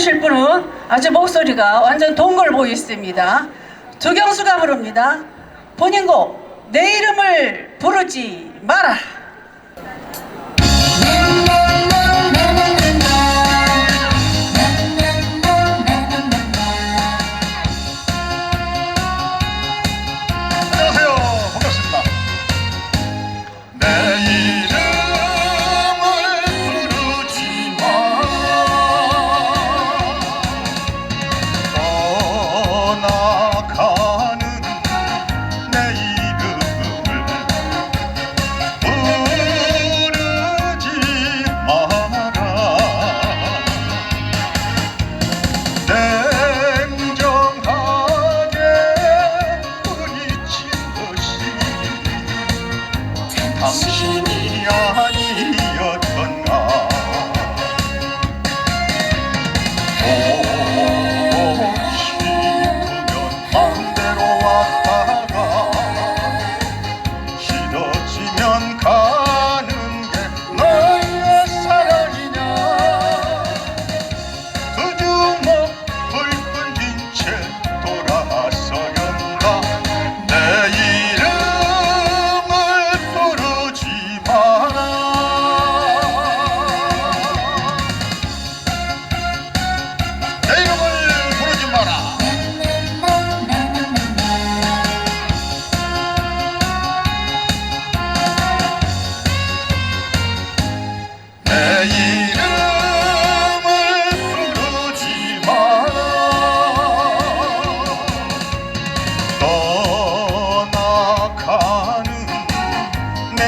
부르실 분은 아주 목소리가 완전 동걸 보이십니다. 두경수가 부릅니다. 본인 곡, 내 이름을 부르지 마라. 당신이 아니었던가